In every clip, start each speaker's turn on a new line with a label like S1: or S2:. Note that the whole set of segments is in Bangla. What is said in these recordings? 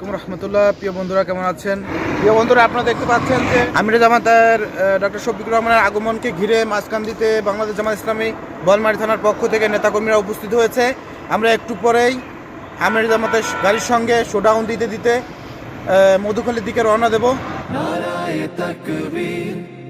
S1: রহমতুল্লাহ। প্রিয় বন্ধুরা কেমন আছেন? প্রিয় বন্ধুরা আপনারা দেখতে পাচ্ছেন যে আমির জামাতের ডক্টর শফিকুর রহমানের আগমনকে ঘিরে মাঝকান্দিতে বাংলাদেশ জামাত ইসলামী বলমারি থানার পক্ষ থেকে নেতাকর্মীরা উপস্থিত হয়েছে। আমরা একটু পরেই আমির জামাতের গাড়ির সঙ্গে শোডাউন দিতে দিতে মধুখালির মধুখালীর দিকে রওনা দেব।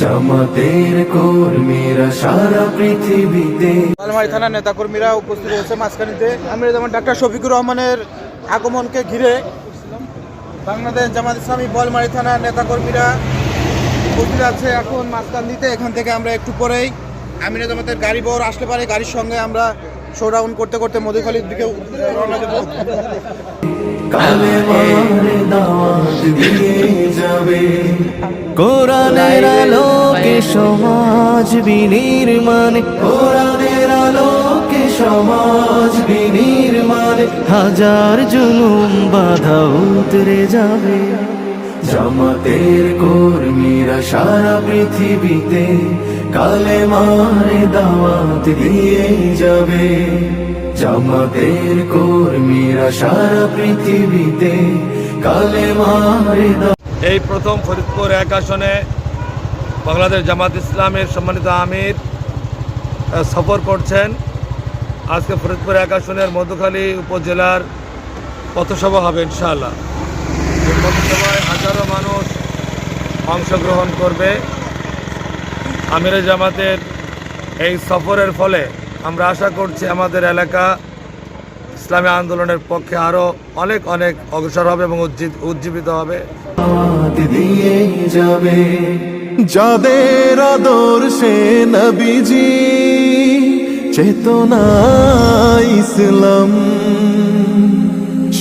S2: জামাতের কর্মীরা সারা পৃথিবীতে।
S1: বলমারি থানার নেতাকর্মীরা উপস্থিত হয়েছে মাঝখানিতে। আমির জামাত ডাক্তার শফিকুর রহমানের আগমনকে ঘিরে বাংলাদেশ জামাত ইসলামী বলমারি থানার নেতাকর্মীরা উপস্থিত আছে এখন মাঝখান্দিতে এখান থেকে আমরা একটু পরেই আমির জামাতের গাড়ি বর আসতে পারে। গাড়ির সঙ্গে আমরা শোডাউন করতে করতে মধুখালীর দিকে রওনা দেবো।
S2: কালে মারে দাওয়াত দিয়েই যাবে।
S3: কোরআনের আলোকে সমাজ বিনির্মাণ। কোরআনের আলোকে সমাজ বিনির্মাণ। হাজার জুলুম বাধা উতরে যাবে।
S2: জামাতের কর্মীরা সারা পৃথিবীতে কালে মারে দাওয়াত দিয়েই যাবে। জামাতের কর্মীরা সারা পৃথিবীতে কালে মারে
S4: এই প্রথম ফরিদপুর এক আসনে বাংলাদেশ জামাত ইসলামের সম্মানিত আমির সফর করছেন। আজকে ফরিদপুর এক আসনের মধুখালী উপজেলার পথসভা হবে ইনশাআল্লাহ। পথসভায় হাজারো মানুষ অংশগ্রহণ করবে। আমিরে জামাতের এই সফরের ফলে আমরা আশা করছি আমাদের এলাকা ইসলামী আন্দোলনের পক্ষে আরও অনেক অনেক অগ্রসর হবে এবং উজ্জীবিত হবে।
S2: যাদের আদর্শে নবীজি, চেতনা ইসলাম।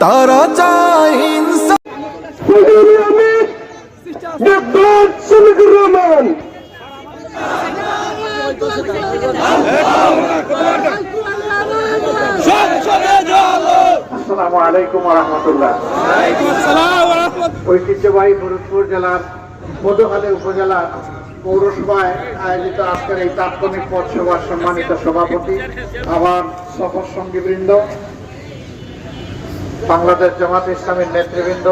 S2: তারা চায়
S5: আসসালামু আলাইকুম ঐতিহ্যবাহী ফরিদপুর জেলার মধুখালী উপজেলার পৌরসভায় আয়োজিত আজকের এই তাৎক্ষণিক পথসভার সম্মানিত সভাপতি আমার সফর সঙ্গীবৃন্দ বাংলাদেশ জামাত ইসলামীর নেতৃবৃন্দ,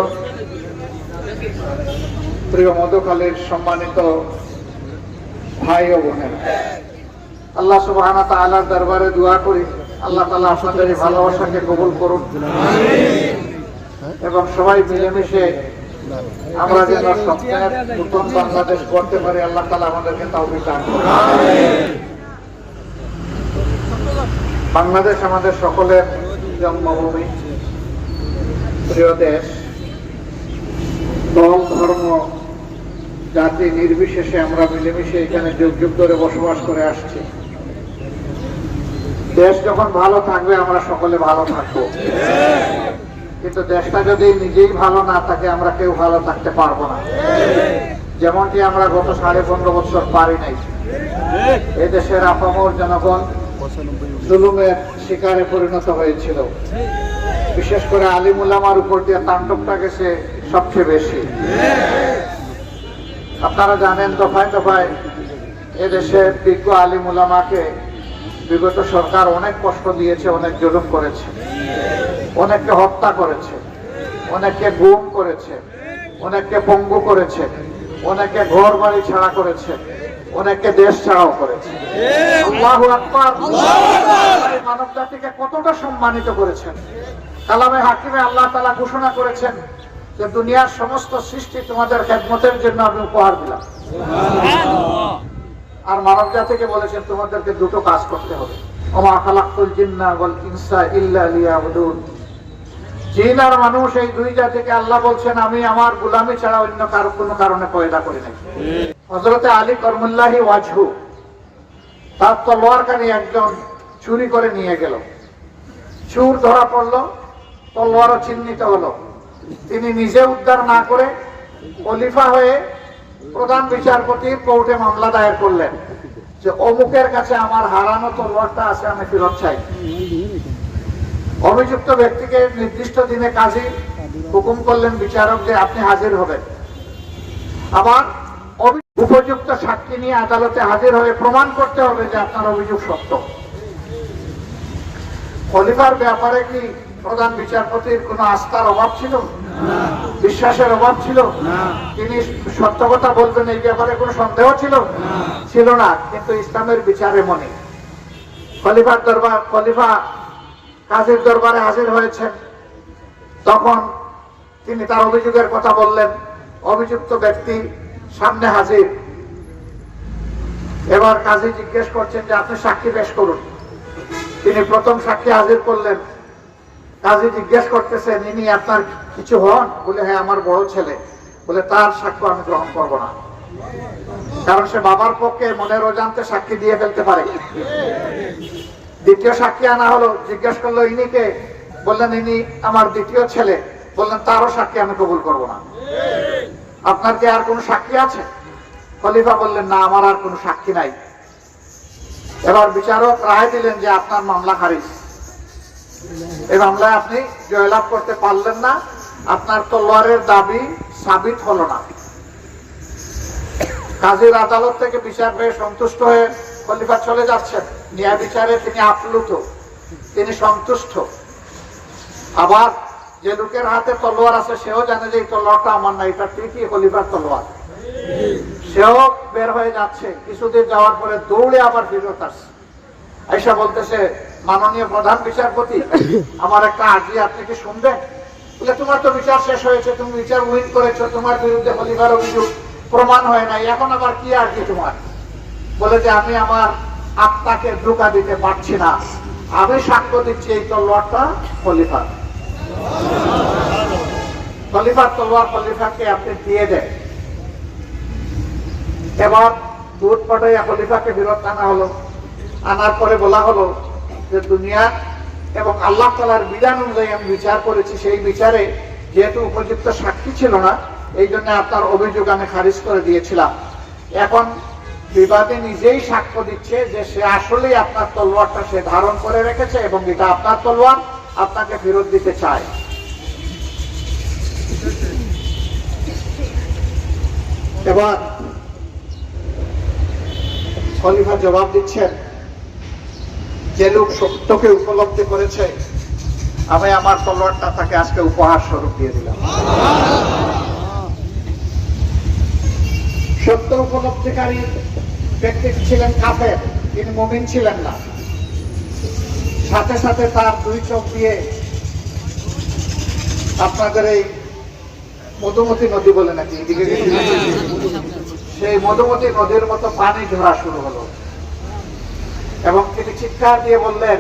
S5: প্রিয় মধুখালীর সম্মানিত ভাই ও বোনেরা। আল্লাহ সুবহানাহু ওয়া দরবারে দোয়া করি, আল্লাহ তাআলা আপনাদের ভালোবাসাকে কবুল করুন এবং সবাই মিলেমিশে আমরা যেন স্বপ্নের নতুন বাংলাদেশ করতে পারি, আল্লাহ তালা আমাদেরকে তাও দান বাংলাদেশ আমাদের সকলের জন্মভূমি। প্রিয় দেশ দল, ধর্ম, জাতি নির্বিশেষে আমরা মিলেমিশে এখানে যুগ যুগ ধরে বসবাস করে আসছি। দেশ যখন ভালো থাকবে, আমরা সকলে ভালো থাকব। কিন্তু দেশটা যদি নিজেই ভালো না থাকে, আমরা কেউ ভালো থাকতে পারব না। যেমনটি আমরা গত সাড়ে পনেরো বছর পারি নাই। এই দেশের আপামর জনগণ জুলুমের শিকারে পরিণত হয়েছিল। বিশেষ করে আলিমুল্লামার উপর দিয়ে তাণ্ডবটা গেছে সবচেয়ে বেশি। আপনারা জানেন দফায় দফায় এদেশে বিজ্ঞ আলিম উলামাকে বিগত সরকার অনেক কষ্ট দিয়েছে অনেক জুলুম করেছে অনেককে হত্যা করেছে অনেককে গুম করেছে অনেককে পঙ্গু করেছে অনেকে ঘর বাড়ি ছাড়া করেছে অনেককে দেশ ছাড়াও করেছে। মানব জাতিকে কতটা সম্মানিত করেছেন? কালামে হাকিমে আল্লাহ তালা ঘোষণা করেছেন যে দুনিয়ার সমস্ত সৃষ্টি তোমাদের খেদমতের জন্য আমি উপহার দিলাম। আর মানব জাতিকে বলেছেন তোমাদেরকে দুটো কাজ করতে হবে। ওমা খালাকুল জিন্না ওয়াল ইনসা ইল্লা লিয়াবুদুন। জিন আর মানুষ এই দুই জাতিকে আল্লাহ বলছেন আমি আমার গুলামি ছাড়া অন্য কারও কোনো কারণে পয়দা করি নাই। হযরতে আলী করমুল্লাহি ওয়াজহু তার তলোয়ারখানি একজন চুরি করে নিয়ে গেল। চুর ধরা পড়ল তলোয়ারও চিহ্নিত হলো। তিনি নিজে উদ্ধার না করে খলিফা হয়ে প্রধান বিচারপতি কোর্টে মামলা দায়ের করলেন। যে অমুকের কাছে আমার হারানো তলোয়ারটা আছে, আমি ফেরত চাই। অভিযুক্ত ব্যক্তিকে নির্দিষ্ট দিনে কাজে হুকুম করলেন বিচারক যে আপনি হাজির হবেন। আবার উপযুক্ত সাক্ষী নিয়ে আদালতে হাজির হয়ে প্রমাণ করতে হবে যে আপনার অভিযোগ সত্য। খলিফার ব্যাপারে কি প্রধান বিচারপতির কোনো আস্থার অভাব ছিল? বিশ্বাসের অভাব ছিল? তিনি সত্য কথা বলবেন এই ব্যাপারে কোনো সন্দেহ ছিল? ছিল না কিন্তু ইসলামের বিচারে মনে। খলিফার দরবার খলিফা কাজীর দরবারে হাজির হয়েছেন। তখন তিনি তার অভিযোগের কথা বললেন। অভিযুক্ত ব্যক্তি সামনে হাজির। এবার কাজী জিজ্ঞেস করছেন যে আপনি সাক্ষী পেশ করুন। তিনি প্রথম সাক্ষী হাজির করলেন। কাজী জিজ্ঞেস করতেছেন ইনি আপনার কিছু হন? বলে হ্যাঁ আমার বড় ছেলে। বলে, তার সাক্ষ্য আমি গ্রহণ করব না। কারণ সে বাবার পক্ষে মনের অজান্তে সাক্ষী দিয়ে ফেলতে পারে। দ্বিতীয় সাক্ষী আনা হলো, জিজ্ঞেস করল ইনিকে বললেন, ইনি আমার দ্বিতীয় ছেলে। বললেন, তারও সাক্ষী আমি কবুল করব না। আপনার কি আর কোনো সাক্ষী আছে? খলিফা বললেন, না, আমার আর কোনো সাক্ষী নাই। এবার বিচারক রায় দিলেন যে আপনার মামলা খারিজ। এই মামলায় আপনি জয়লাভ করতে পারলেন না। আপনার তলোয়ারের দাবি সাবিত হলো না। কাজীর আদালত থেকে বিচার পেয়ে সন্তুষ্ট হয়ে খলিফা চলে যাচ্ছেন। ন্যায় বিচারে তিনি আপ্লুত, তিনি সন্তুষ্ট। আবার যে লোকের হাতে তলোয়ার আছে, সেও জানে যে এই তলোয়ারটা আমার না, এটা ঠিকই খলিফার তলোয়ার। সেও বের হয়ে যাচ্ছে। কিছুদিন যাওয়ার পরে দৌড়ে আবার ফেরত আসছে। আইসা বলতেছে, মাননীয় প্রধান বিচারপতি, আমার একটা আর্জি, আপনি কি শুনবেন? তোমার তো বিচার শেষ হয়েছে, তুমি বিচার উইন করেছ, তোমার বিরুদ্ধে খলিফার অভিযোগ প্রমাণ হয় নাই, এখন আবার কি আর্জি তোমার? বলে যে, আমি আমার আত্মাকে ধোকা দিতে পারছি না, আমি সাক্ষ্য দিচ্ছি, এই তলোয়ারটা খলিফা খলিফার তলোয়ার খলিফাকে আপনি দিয়ে দেন। এবার দুধ পাঠাইয়া খলিফাকে বিরত আনা হলো। আনার পরে বলা হলো যে দুনিয়া এবং আল্লাহ তালার বিধান অনুযায়ী আমি বিচার করেছি, সেই বিচারে যেহেতু উপযুক্ত সাক্ষী ছিল না, এই জন্য আপনার অভিযোগ আমি খারিজ করে দিয়েছিলাম। এখন বিবাদে নিজেই সাক্ষ্য দিচ্ছে যে সে আসলেই আপনার তলোয়ারটা সে ধারণ করে রেখেছে এবং এটা আপনার তলোয়ার, আপনাকে ফেরত দিতে চায়। এবার খলিফা জবাব দিচ্ছেন যে লোক সত্যকে উপলব্ধি করেছে আমি আমার তলোয়ারটা তাকে আজকে উপহার স্বরূপ দিয়ে দিলাম। সত্য উপলব্ধিকারী ব্যক্তি ছিলেন কাফের তিনি মুমিন ছিলেন না। সাথে সাথে তার দুই চোখ দিয়ে আপনাদের এই মধুমতি নদী বলে নাকি? এদিকে সেই মধুমতি নদীর মতো পানি ঝরা শুরু হলো। এবং তিনি চিৎকার দিয়ে বললেন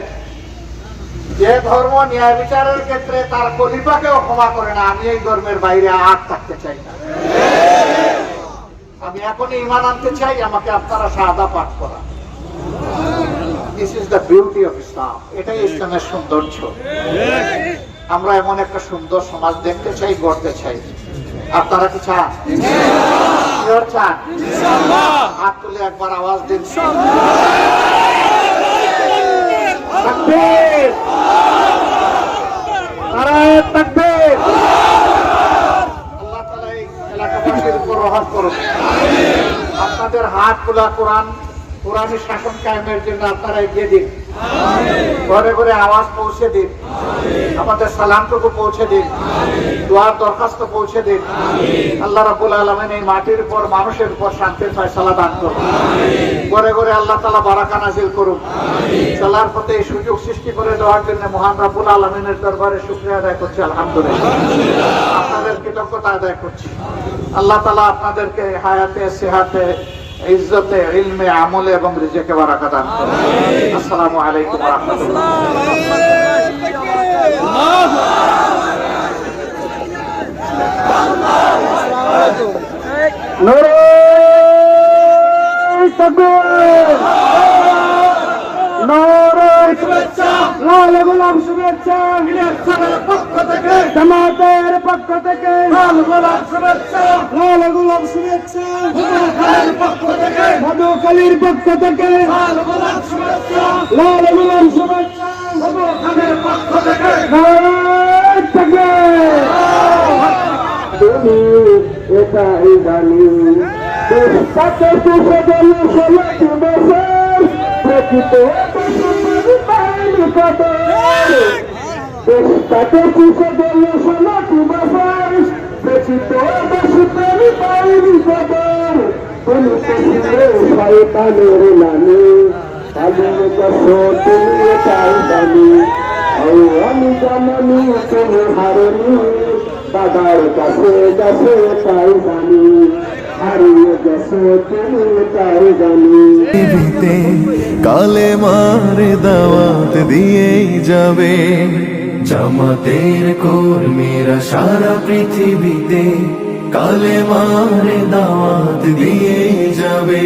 S5: যে ধর্ম ন্যায় বিচারের ক্ষেত্রে তার কলিপাকেও ক্ষমা করে না আমি এই ধর্মের বাইরে আর থাকতে চাই না। আমি এখনই ইমান আনতে চাই আমাকে আপনারা সাদা পাঠ করা this is the beauty of Islam এটাই ইসলামের সৌন্দর্য। আমরা এমন একটা সুন্দর সমাজ দেখতে চাই গড়তে চাই। আপনারা কি চান? চান। হাত তুলে একবার আওয়াজ দিন তাকবীর! নারায়ে তাকবীর! আল্লাহ তাআলা এই এলাকাবাসীর উপর রহম করুন আপনাদের হাত খোলা কোরআন কোরআনের শাসন কায়েমের জন্য আপনারা এগিয়ে দিন। ঘরে ঘরে আওয়াজ পৌঁছে দিন। আমাদের সালামটুকু পৌঁছে দিন। দোয়ার দরখাস্ত পৌঁছে দিন। আল্লাহ রাব্বুল আলামিন এই মাটির উপর, মানুষের উপর শান্তির ফয়সালা দান করুন। ঘরে ঘরে আল্লাহ তাআলা বারাকা নাজিল করুন। চলার পথে এই সুযোগ সৃষ্টি করে দেওয়ার জন্য মহান রাব্বুল আলামিনের দরবারে শুকরিয়া আদায় করছি, আলহামদুলিল্লাহ। আপনাদের কৃতজ্ঞতা আদায় করছি। আল্লাহ তাআলা আপনাদেরকে হায়াতে, সেহাতে ইজ্জতে ইলমে আমলে এবং রিজেকে বারাকা দান আসসালামু আলাইকুম ওয়া রাহমাতুল্লাহ
S6: পক্ষ থেকে লাল গোলাপ শুভেচ্ছা। মধুখালীর পক্ষ থেকে। লাল গোলাপ শুভেচ্ছা। নারায়ণ থাকবে। তুমি এটাই জানি দেশটাকে সুখে দিল ষোলোটি বছর প্রকৃত পাইনি কত দেশটাকে সুখে দিল ষোলোটি বছর। প্রকৃত বসুতের পাইনি কত তুমি তো ছিলে শয়তানের নানি পালিয়ে গেছো তুমি এটাই জানি। ও আমি জানি, তুমি হারনি। দাদার কাছে গেছে তাই জানি। হারিয়ে
S2: কালে মারে দাওয়াত দিয়েই যাবে। জামাতের কর্মীরা সারা পৃথিবীতে কালে মারে দাওয়াত দিয়েই যাবে।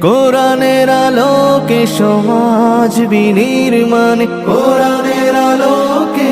S2: কোরআনের আলোকে সমাজ বিনির্মাণ, কোরআনের আলোকে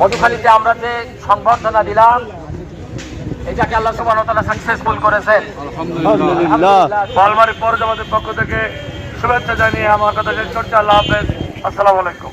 S7: মধুখালীতে আমরা যে সংবর্ধনা দিলাম এটাকে আল্লাহ সুবহানাহু ওয়া তাআলা সাকসেসফুল করেছেন। আলহামদুলিল্লাহ।
S4: পালমারি পক্ষ থেকে শুভেচ্ছা জানিয়ে আমার কথা শেষ করছি। আল্লাহ হাফেজ। আসসালামু আলাইকুম।